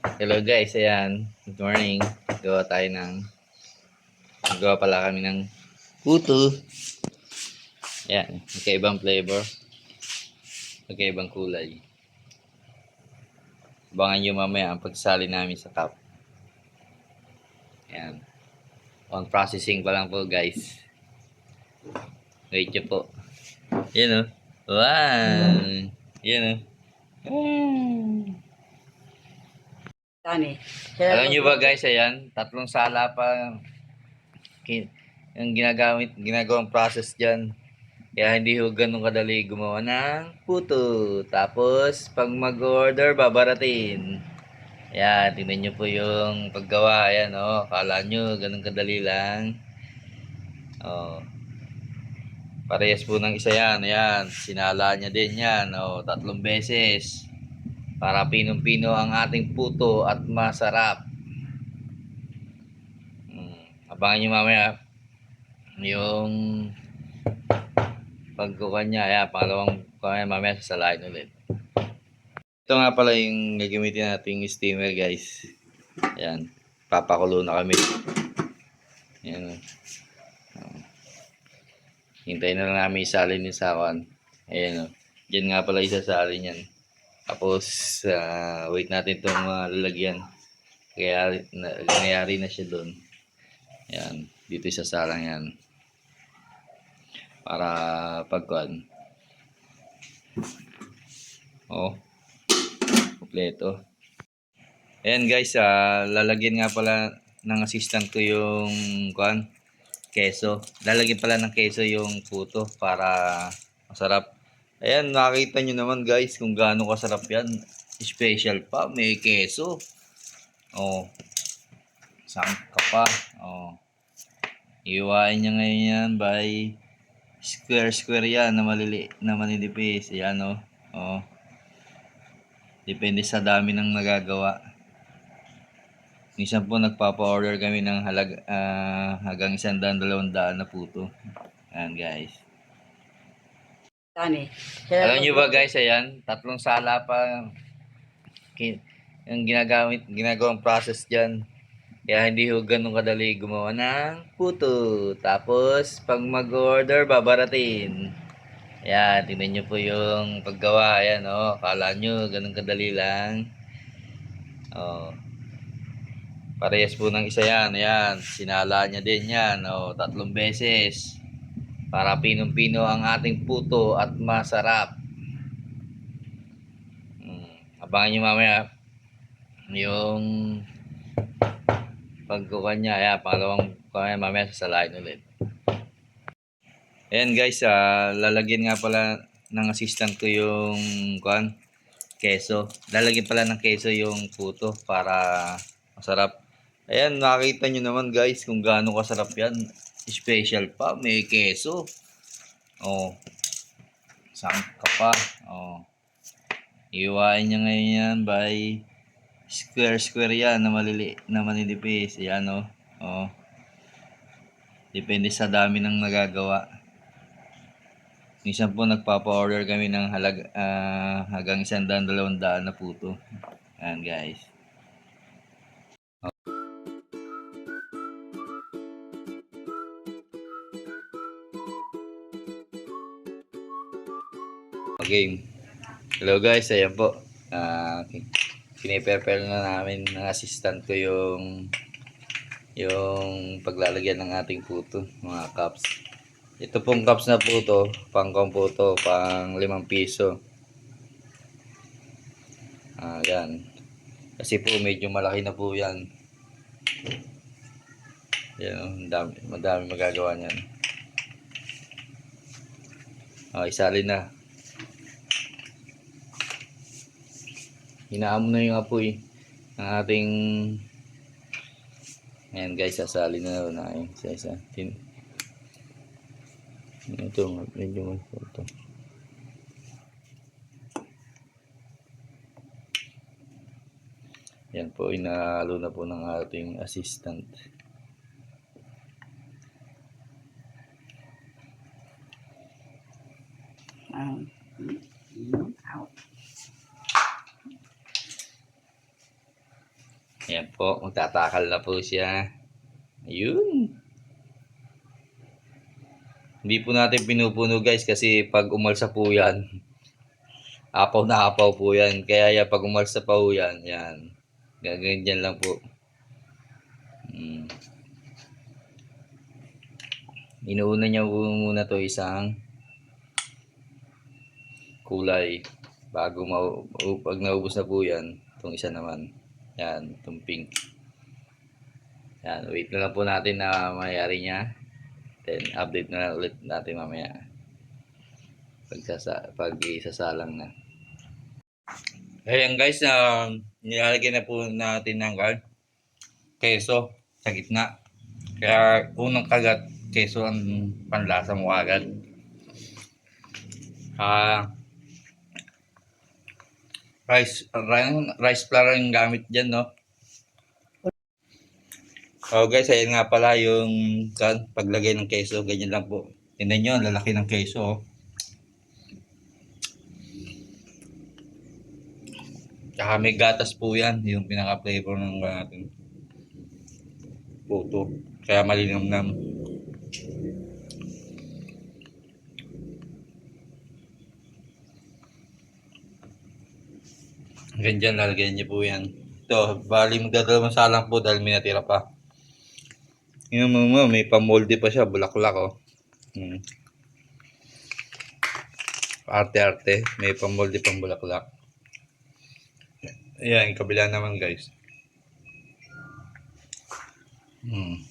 Hello guys, ayan. Good morning. Gawa tayo ng gawa pala kami ng puto. Ayan, magkaibang flavor. Magkaibang kulay. Abangan nyo mamaya ang pagsali namin sa cup. Ayan. On processing pa lang po guys. Wait nyo po. Yan o. Wow! Yan o. Tani. Alam nyo ba guys, ayan, tatlong sala pa ang ginagamit, ginagawang process dyan. Kaya hindi ho ganun kadali gumawa ng puto. Tapos, pag mag-order, babaratin. Ayan, tingnan nyo po yung paggawa. Ayan, oh. Kala nyo, ganun kadali lang. Oh. Parehas po ng isa yan. Ayan, sinala niya din yan. Oh, tatlong beses para pinong-pino ang ating puto at masarap. Hmm. Abangan nyo mamaya yung pagkukan niya. Ayan, pangalawang kaya mamaya sasalain ulit. Ito nga pala yung gagamitin nating steamer guys. Ayan, papakulo na kami. Ayan. Oh. Hintayin na lang namin isalin yung sakan. Ayan o. Diyan nga pala isasalin yan. Tapos, ah, wait natin itong mga lalagyan. Kaya, na, nangyari na siya doon. Yan. Dito sa salang yan. Para pagkuhan. Oh. Kompleto. Ayan guys, ah, lalagyan nga pala ng assistant ko yung kuhan, keso. Lalagyan pala ng keso yung puto para masarap. Ayan, nakita nyo naman guys kung gaano kasarap yan. Special pa, may keso. Oh. Sangka pa. Oh. Iwain niya ngayon yan by square square yan na malili na maninipis. Ayan oh. Oh. Depende sa dami ng nagagawa. Minsan po nagpapa-order kami ng halag, ah, hanggang isang daan, dalawang daan na puto. Ayan guys. Tani. Alam nyo ba guys, ayan, tatlong sala pa ang ginagamit, ginagawang process dyan. Kaya hindi ho ganun kadali gumawa ng puto. Tapos, pag mag-order, babaratin. Ayan, tingnan nyo po yung paggawa. Ayan, oh, kala nyo, ganun kadali lang. Oh. Parehas po ng isa yan. Ayan, sinala niya din yan. Oh, tatlong beses para pinong-pino ang ating puto at masarap. Hmm. Abangan nyo mamaya yung pagkukan niya. Ayan, pangalawang kaya mamaya sasalain ulit. Ayan guys, ah, lalagyan nga pala ng assistant ko yung kuan, keso. Lalagyan pala ng keso yung puto para masarap. Ayan, nakita nyo naman guys kung gaano kasarap yan. Special pa, may keso. Oh. Sangka pa. Oh. Iwain niya ngayon yan by square square yan na malili na maninipis. Ayan oh. Oh. Depende sa dami ng nagagawa. Minsan po nagpapa-order kami ng halag, ah, hanggang isang daan, dalawang daan na puto. Ayan guys. Okay. Hello guys, ayan po. Ah, okay. Piniprepare na namin ng assistant ko yung yung paglalagyan ng ating puto, mga cups. Ito pong cups na puto, pang komputo, pang limang piso. Ah, yan. Kasi po medyo malaki na po yan. Yan, oh, madami, madami magagawa niyan. Ah, isali na. Hinaam na yung apoy ng ating Ayan guys, sasali na na yung isa-isa. Tin ito, medyo ito. Yan po, inahalo na po ng ating assistant. Um, Ayan po, magtatakal na po siya. Ayun. Hindi po natin pinupuno guys kasi pag umalsa po yan, apaw na apaw po yan. Kaya yan, pag umalsa pa po yan, yan. Gaganyan lang po. Hmm. Inuuna niya muna to isang kulay bago mau pag naubos na po yan itong isa naman yan itong pink. Yan wait na lang po natin na mayari niya. Then update na lang ulit natin mamaya. Pag, sasa, pag isasalang na. Ayan guys na nilalagyan na po natin ng kan keso sa gitna. Kaya unang kagat keso ang panlasa mo agad. Ah rice rice, rice flour yung gamit diyan no Oh guys, ayan nga pala yung kan, paglagay ng keso, ganyan lang po. Tingnan ang lalaki ng keso. oh. Tsaka may gatas po yan, yung pinaka-flavor ng ating puto. Kaya malinamnam. Hanggang dyan, lalagyan niyo po yan. Ito, bali magdadalawang salang po dahil may natira pa. Yun mo mo, may pamolde pa siya, bulaklak oh. Hmm. Arte-arte, may pamolde pang bulaklak. Ayan, yung kabila naman guys. Hmm.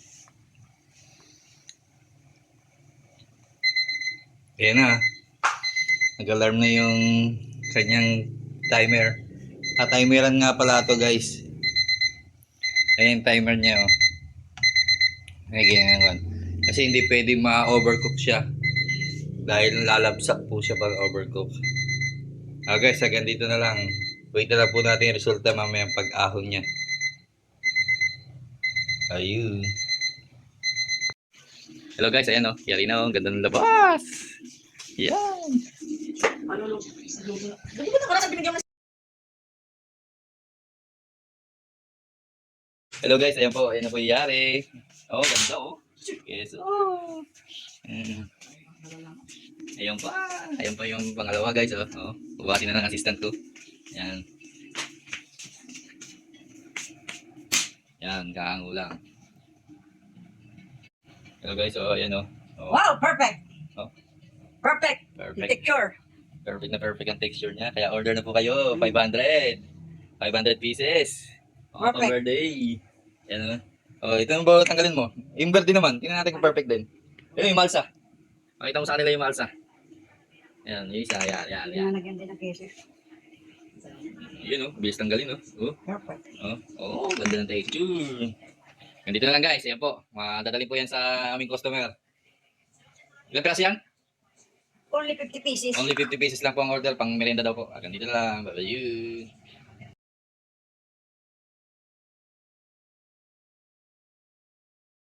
Ayan na. Nag-alarm na yung kanyang timer. Ka-timeran nga pala to guys. Ayan timer niya oh. Ay, ganyan yan. Kasi hindi pwede ma-overcook siya. Dahil lalabsak po siya pag overcook. Ah guys, hanggang dito na lang. Wait na lang po natin yung resulta mamaya pag-ahon niya. Ayun. Hello guys, ayan o. Oh. Yari na o. Ganda ng labas. Yan. Ano lo? Dali ba na binigyan mo Hello guys, ayan po. Ayan na po yung yari. Oh, ganda oh. Yes, oh. Mm. Ayun pa. Ayun pa yung pangalawa guys. Oh. Oh. Bubati na ng assistant ko. Yan. Yan, kaango lang. Hello guys, oh, ayan oh. oh. Wow, perfect. Oh. Perfect. Perfect. Picture. Perfect na perfect ang texture niya. Kaya order na po kayo. 500. 500 pieces. Oh, Perfect. birthday. Yan oh. Oh, ito yung ba tanggalin mo? Yung verde naman. Tingnan natin kung perfect din. Yan yung malsa. Makita mo sa kanila yung malsa. Yan, yung isa. Yan, yan, yan. Pinanagyan din ng keso. Yun oh, bilis tanggalin oh. Oh, Perfect. oh, oh, ganda ng texture. Ganito na lang guys, yan po. Madadali po yan sa aming customer. Ilan piraso yan? Only 50 pieces. Only 50 pieces lang po ang order, pang merienda daw po. Ah, ganito na lang. Bye-bye.